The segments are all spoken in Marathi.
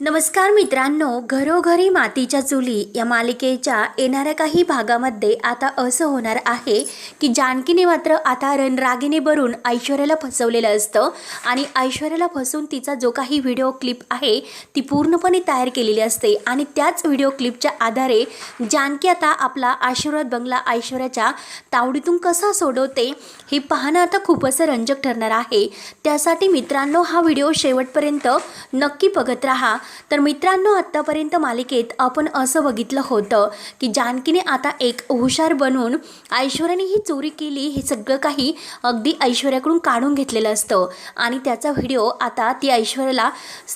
नमस्कार मित्रांनो घरोघरी मातीच्या चुली या मालिकेच्या येणाऱ्या काही भागामध्ये आता असं होणार आहे की जानकीने मात्र आता रणरागिने भरून ऐश्वर्याला फसवलेलं असतं आणि ऐश्वर्याला फसवून तिचा जो काही व्हिडिओ क्लिप आहे ती पूर्णपणे तयार केलेली असते. आणि त्याच व्हिडिओ क्लिपच्या आधारे जानकी आता आपला आशीर्वाद बंगला ऐश्वर्याच्या तावडीतून कसा सोडवते हे पाहणं आता खूपच रंजक ठरणार आहे. त्यासाठी मित्रांनो हा व्हिडिओ शेवटपर्यंत नक्की बघत राहा. तर मित्रांनो आत्तापर्यंत मालिकेत आपण असं बघितलं होतं की जानकीने आता एक हुशार बनून ऐश्वर्याने ही चोरी केली हे सगळं काही अगदी ऐश्वर्याकडून काढून घेतलेलं असतं. आणि त्याचा व्हिडिओ आता ती ऐश्वर्याला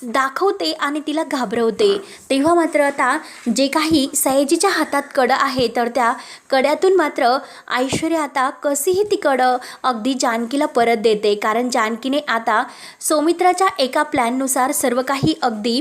दाखवते आणि तिला घाबरवते. तेव्हा मात्र आता जे काही सयाजीच्या हातात कडं आहे तर त्या कड्यातून मात्र ऐश्वर्या आता कशीही ती कडं अगदी जानकीला परत देते. कारण जानकीने आता सौमित्राच्या एका प्लॅननुसार सर्व काही अगदी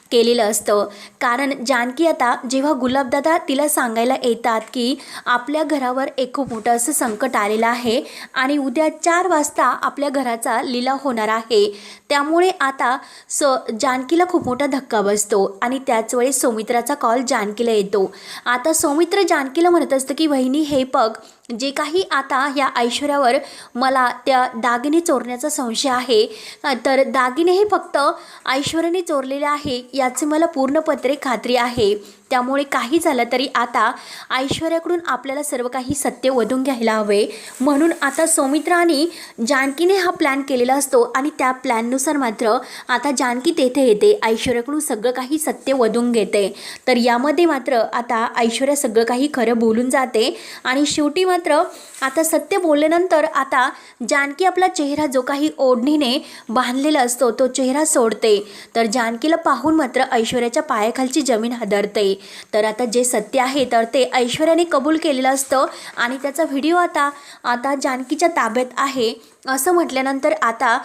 केलेलं असतं. कारण जानकी आता जेव्हा गुलाबदादा तिला सांगायला येतात की आपल्या घरावर एक खूप मोठं असं संकट आलेलं आहे आणि उद्या चार वाजता आपल्या घराचा लिलाव होणार आहे. त्यामुळे आता स जानकीला खूप मोठा धक्का बसतो आणि त्याच वेळेस सौमित्राचा कॉल जानकीला येतो. आता सौमित्र जानकीला म्हणत असतं की वहिनी हे पग जे काही आता ह्या ऐश्वर्यावर मला त्या दागिने चोरण्याचा संशय आहे तर दागिने हे फक्त ऐश्वर्याने चोरलेले आहे याचे मला पूर्णपत्रे खात्री आहे. त्यामुळे काही झालं तरी आता ऐश्वर्याकडून आपल्याला सर्व काही सत्य वधून घ्यायला हवे. म्हणून आता सौमित्राने आणि जानकीने हा प्लॅन केलेला असतो आणि त्या प्लॅननुसार मात्र आता जानकी तेथे येते. ऐश्वर्याकडून सगळं काही सत्य वधून घेते. तर यामध्ये मात्र आता ऐश्वर्या सगळं काही खरं बोलून जाते. आणि शेवटी मात्र आता सत्य बोलल्यानंतर आता जानकी आपला चेहरा जो काही ओढणीने बांधलेला असतो तो चेहरा सोडते. तर जानकीला पाहून मात्र ऐश्वर्याच्या पायाखालची जमीन हादरते. तर आता जे सत्य आहे तर ते ऐश्वर्याने कबूल केलेलं असतं. आणि त्याचा व्हिडिओ आता आता जानकीच्या ताब्यात आहे. असं म्हटल्यानंतर आता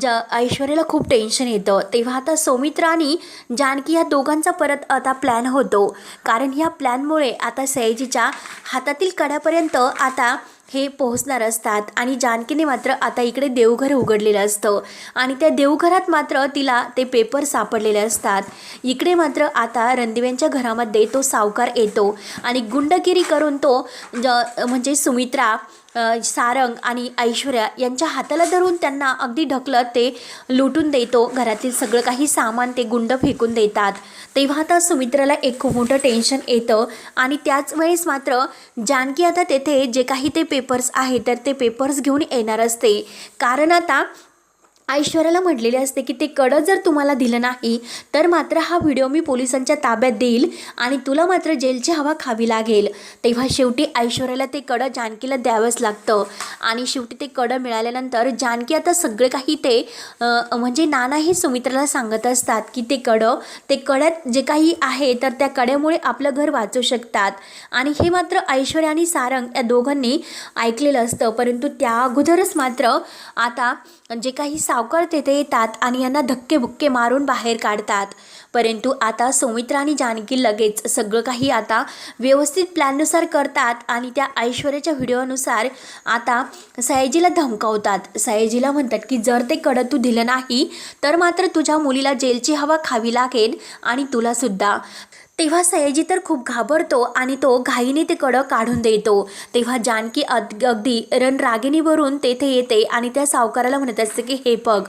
ज ऐश्वर्याला खूप टेन्शन येतं. तेव्हा आता सौमित्र आणि जानकी या दोघांचा परत आता प्लॅन होतो. कारण ह्या प्लॅनमुळे आता सयाजीच्या हातातील कड्यापर्यंत आता हे पोहोचणार असतात. आणि जानकीने मात्र आता इकडे देवघर उघडलेलं असतं. आणि त्या देवघरात मात्र तिला ते पेपर सापडलेले असतात. इकडे मात्र आता रणदिव्यांच्या घरामध्ये तो सावकार येतो. आणि गुंडगिरी करून तो ज म्हणजे सुमित्रा सारंग आणि ऐश्वर्या यांच्या हाताला धरून त्यांना अगदी ढकलत ते लुटून देतो. घरातील सगळं काही सामान ते गुंड फेकून देतात. तेव्हा आता सुमित्राला एक खूप मोठं टेन्शन येतं आणि त्याच वेळेस मात्र जानकी आता तेथे जे काही ते पेपर्स आहे तर ते पेपर्स घेऊन येणार असते. कारण आता ऐश्वर्याला म्हटलेले असते की ते कडं जर तुम्हाला दिलं नाही तर मात्र हा व्हिडिओ मी पोलिसांच्या ताब्यात देईल आणि तुला मात्र जेलची हवा खावी लागेल. तेव्हा शेवटी ऐश्वर्याला ते कडं जानकीला द्यावंच लागतं. आणि शेवटी ते कडं मिळाल्यानंतर जानकी आता सगळे काही ते म्हणजे म्हणजे नानाही सुमित्राला सांगत असतात की ते कडं ते कड्यात जे काही आहे तर त्या कड्यामुळे आपलं घर वाचू शकतात. आणि हे मात्र ऐश्वर्या आणि सारंग या दोघांनी ऐकलेलं असतं. परंतु त्या अगोदरच मात्र आता जे काही सावकार तेथे येतात आणि यांना धक्के बुक्के मारून बाहेर काढतात. परंतु आता सौमित्रा आणि जानकी लगेच सगळं काही आता व्यवस्थित प्लॅननुसार करतात आणि त्या ऐश्वर्याच्या व्हिडिओनुसार आता सयाजीला धमकावतात. सयाजीला म्हणतात की जर ते कडं तू दिलं नाही तर मात्र तुझ्या मुलीला जेलची हवा खावी लागेल आणि तुलासुद्धा तेव्हा सयाजी तर खूप घाबरतो आणि तो घाईने ते कडं काढून देतो. तेव्हा जानकी अद अगदी रणरागिणीवरून तेथे येते आणि त्या सावकाराला म्हणत असते की हे बघ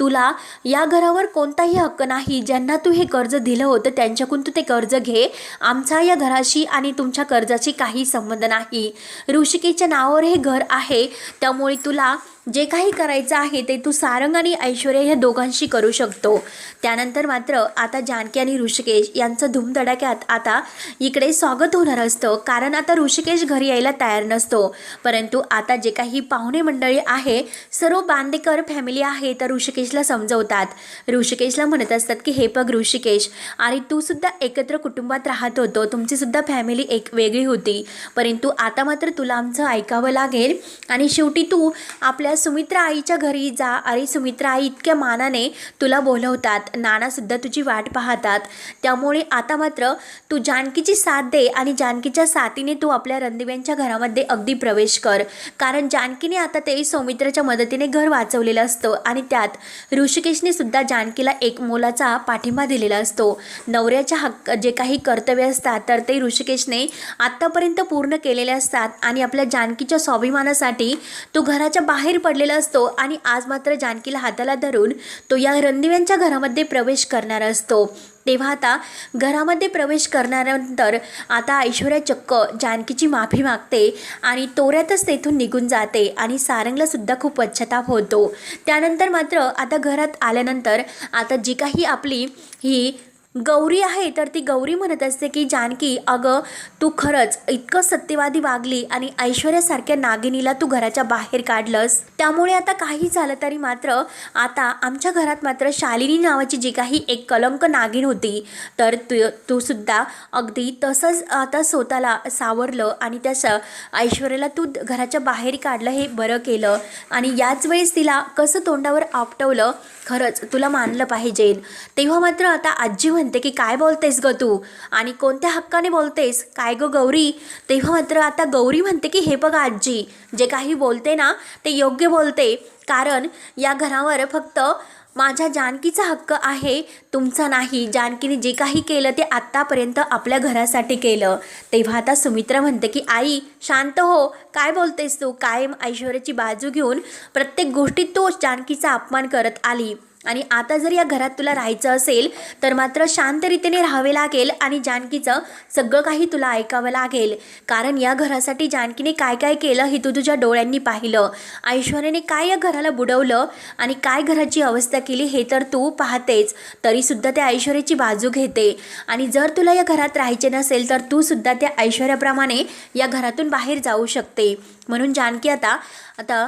तुला या घरावर कोणताही हक्क नाही. ज्यांना तू हे कर्ज दिलं होतं त्यांच्याकडून तू ते कर्ज घे. आमचा या घराशी आणि तुमच्या कर्जाशी काही संबंध नाही. ऋषिकेच्या नावावर हे घर आहे. त्यामुळे तुला जे काही करायचं आहे ते तू सारंग आणि ऐश्वर्या ह्या दोघांशी करू शकतो. त्यानंतर मात्र आता जानकी आणि ऋषिकेश यांचं धूमधडाक्यात आता इकडे स्वागत होणार असतं. कारण आता ऋषिकेश घरी यायला तयार नसतो. परंतु आता जे काही पाहुणे मंडळी आहे सर्व बांदेकर फॅमिली आहे तर ऋषिकेशला समजवतात. ऋषिकेशला म्हणत असतात की हे बघ ऋषिकेश आणि तू सुद्धा एकत्र कुटुंबात राहत होतो. तुमची सुद्धा फॅमिली एक वेगळी होती. परंतु आता मात्र तुला आमचं ऐकावं लागेल. आणि शेवटी तू आपल्या आपल्या सुमित्रा आईच्या घरी जा. अरे सुमित्रा आई इतक्या मानाने तुला बोलवतात. नानासुद्धा तुझी वाट पाहतात. त्यामुळे आता मात्र तू जानकीची साथ दे आणि जानकीच्या साथीने तू आपल्या रणदिव्यांच्या घरामध्ये अगदी प्रवेश कर. कारण जानकीने आता ते सौमित्राच्या मदतीने घर वाचवलेलं असतं आणि त्यात ऋषिकेशने सुद्धा जानकीला एक मोलाचा पाठिंबा दिलेला असतो. नवऱ्याच्या हक्क जे काही कर्तव्य असतात तर ते ऋषिकेशने आत्तापर्यंत पूर्ण केलेले असतात आणि आपल्या जानकीच्या स्वाभिमानासाठी तो घराच्या बाहेर पडलेला असतो आणि आज मात्र जानकीला हाताला धरून तो या रणदिव्यांच्या घरामध्ये प्रवेश करणारा असतो. तेव्हा आता घरामध्ये प्रवेश करणाऱ्यानंतर आता ऐश्वर्या चक्क जानकीची माफी मागते आणि तोऱ्यातच तेथून निघून जाते आणि सारंगला सुद्धा खूप पश्चाताप होतो. त्यानंतर मात्र आता घरात आल्यानंतर आता जी काही आपली ही गौरी आहे तर ती गौरी म्हणत असते की जानकी अगं तू खरंच इतकं सत्यवादी वागली आणि ऐश्वर्यासारख्या नागिनीला तू घराच्या बाहेर काढलंस. त्यामुळे आता काही झालं तरी मात्र आता आमच्या घरात मात्र शालिनी नावाची जी काही एक कलंक नागिन होती तर तू तू सुद्धा अगदी तसंच आता स्वतःला सावरलं आणि त्या स ऐश्वर्याला तू घराच्या बाहेर काढलं हे बरं केलं. आणि याच वेळेस तिला कसं तोंडावर आपटवलं खरंच तुला मानलं पाहिजे. तेव्हा मात्र आता आजी म्हणते की काय बोलतेस ग तू? आणि कोणत्या हक्काने बोलतेस? काय गं गौरी? तेव्हा मात्र आता गौरी म्हणते की हे बघा आजी जे काही बोलते ना ते योग्य बोलते. कारण या घरावर फक्त माझ्या जानकीचा हक्क आहे तुमचा नाही. जानकीने जे काही केलं ते आत्तापर्यंत आपल्या घरासाठी केलं. तेव्हा आता सुमित्रा म्हणते की आई शांत हो. काय बोलतेस तू? कायम ऐश्वर्याची बाजू घेऊन प्रत्येक गोष्टीत तो जानकीचा अपमान करत आली? आणि आता जर या घरात तुला राहायचं असेल तर मात्र शांतरीतीने राहावे लागेल आणि जानकीचं सगळं काही तुला ऐकावं लागेल. कारण या घरासाठी जानकीने काय काय केलं हे तू तुझ्या डोळ्यांनी पाहिलं. ऐश्वर्याने काय या घराला बुडवलं आणि काय घराची अवस्था केली हे तर तू पाहतेच. तरीसुद्धा त्या ऐश्वर्याची बाजू घेते. आणि जर तुला या घरात राहायचे नसेल तर तू सुद्धा त्या ऐश्वर्याप्रमाणे या घरातून बाहेर जाऊ शकते. म्हणून जानकी आता आता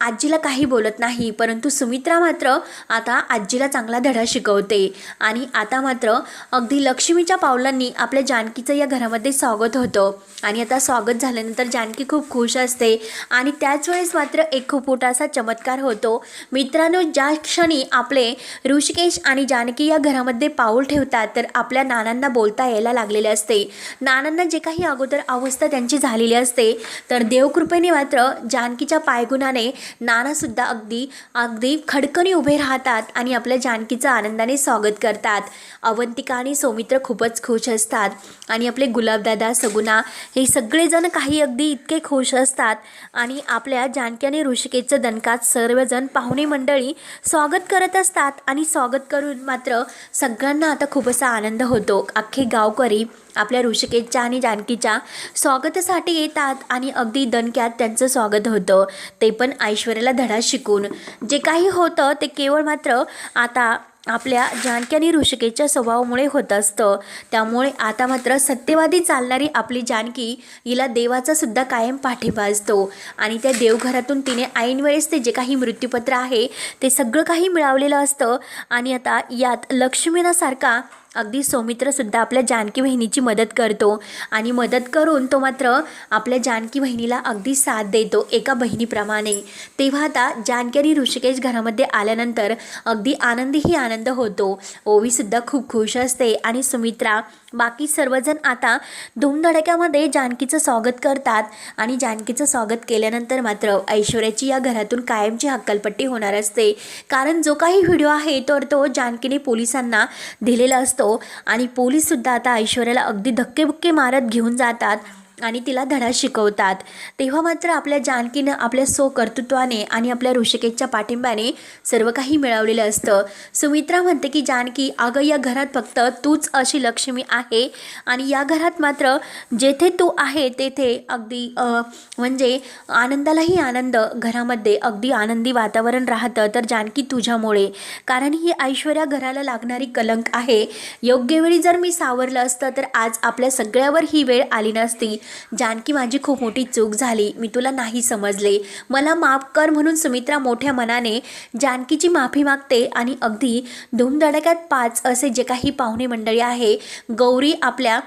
आजीला काही बोलत नाही. परंतु सुमित्रा मात्र आता आजीला चांगला धडा शिकवते. आणि आता मात्र अगदी लक्ष्मीच्या पावलांनी आपल्या जानकीचं या घरामध्ये स्वागत होतं. आणि आता स्वागत झाल्यानंतर जानकी खूप खुश असते. आणि त्याच वेळेस मात्र एक खूप मोठासा चमत्कार होतो. मित्रांनो ज्या क्षणी आपले ऋषिकेश आणि जानकी या घरामध्ये पाऊल ठेवतात तर आपल्या नानांना बोलता यायला लागलेले असते. नानांना जे काही अगोदर अवस्था त्यांची झालेली असते तर देवकृपेने मात्र जानकीच्या पायगुणाने नानासुद्धा अगदी अगदी खडकणी उभे राहतात. आणि आपल्या जानकीचं आनंदाने स्वागत करतात. अवंतिका आणि सौमित्र खूपच खुश असतात आणि आपले गुलाबदादा सगुना हे सगळेजण काही अगदी इतके खुश असतात आणि आपल्या जानकी आणि ऋषिकेशचं दणकात सर्वजण पाहुणे मंडळी स्वागत करत असतात आणि स्वागत करून मात्र सगळ्यांना आता खूप असा आनंद होतो. अख्खे गावकरी आपल्या ऋषिकेशच्या आणि जानकीच्या स्वागतासाठी येतात आणि अगदी दणक्यात त्यांचं स्वागत होतं. ते पण ऐश्वर्याला धडा शिकून. जे काही होतं ते केवळ मात्र मात्र आता आपल्या जानकी आणि ऋषिकेच्या स्वभावामुळे होत असतं. त्यामुळे आता मात्र सत्यवादी चालणारी आपली जानकी हिला देवाचा सुद्धा कायम पाठिंबा असतो आणि त्या देवघरातून तिने ऐनवेळेस ते जे काही मृत्यूपत्र आहे ते सगळं काही मिळवलेलं असतं. आणि आता यात लक्ष्मीनासारखा अगदी सौमित्रसुद्धा आपल्या जानकी बहिणीची मदत करतो. आणि मदत करून तो मात्र आपल्या जानकी बहिणीला अगदी साथ देतो एका बहिणीप्रमाणे. तेव्हा आता जानकी आणि ऋषिकेश घरामध्ये आल्यानंतर अगदी आनंदीही आनंद होतो. ओवीसुद्धा खूप खुश असते आणि सुमित्रा बाकी सर्वजण आता धूमधडक्यामध्ये जानकीचं स्वागत करतात. आणि जानकीचं स्वागत केल्यानंतर मात्र ऐश्वर्याची या घरातून कायमची हक्कलपट्टी होणार असते. कारण जो काही व्हिडिओ आहे तर तो जानकीने पोलिसांना दिलेला असतो. आणि पोलीससुद्धा आता ऐश्वर्याला अगदी धक्केबुक्के मारत घेऊन जातात. आणि तिला धडा शिकवतात. तेव्हा मात्र आपल्या जानकीनं आपल्या सो कर्तृत्वाने आणि आपल्या ऋषिकेशच्या पाठिंब्याने सर्व काही मिळवलेलं असतं. सुमित्रा म्हणते की जानकी अगं या घरात फक्त तूच अशी लक्ष्मी आहे आणि या घरात मात्र जेथे तू आहे तेथे अगदी म्हणजे आनंदालाही आनंद घरामध्ये अगदी आनंदी वातावरण राहतं. तर जानकी तुझ्यामुळे. कारण ही ऐश्वर्या घराला लागणारी कलंक आहे. योग्य वेळी जर मी सावरलं असतं तर आज आपल्या सगळ्यावर ही वेळ आली नसती. जानकी माझी खूप मोठी चूक झाली. मी तुला नाही समजले. मला माफ कर म्हणून सुमित्रा मोठ्या मनाने जानकीची माफी मागते आणि अगदी धूमधडक्यात पाच असे जे काही पाहुणे मंडळी आहे गौरी आपल्या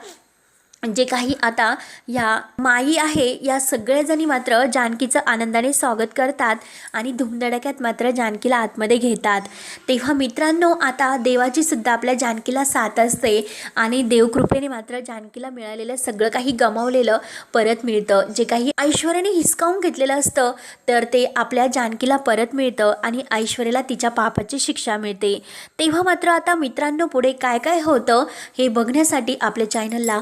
जे काही आता या माई आहे या सगळ्याजणी मात्र जानकीचं आनंदाने स्वागत करतात आणि धुमधडक्यात मात्र जानकीला आतमध्ये घेतात. तेव्हा मित्रांनो आता देवाची सुद्धा आपल्या जानकीला साथ असते आणि देवकृपेने मात्र जानकीला मिळालेलं सगळं काही गमावलेलं परत मिळतं. जे काही ऐश्वर्याने हिसकावून घेतलेलं असतं तर ते आपल्या जानकीला परत मिळतं आणि ऐश्वर्याला तिच्या पापाची शिक्षा मिळते. तेव्हा मात्र आता मित्रांनो पुढे काय काय होतं हे बघण्यासाठी आपल्या चॅनलला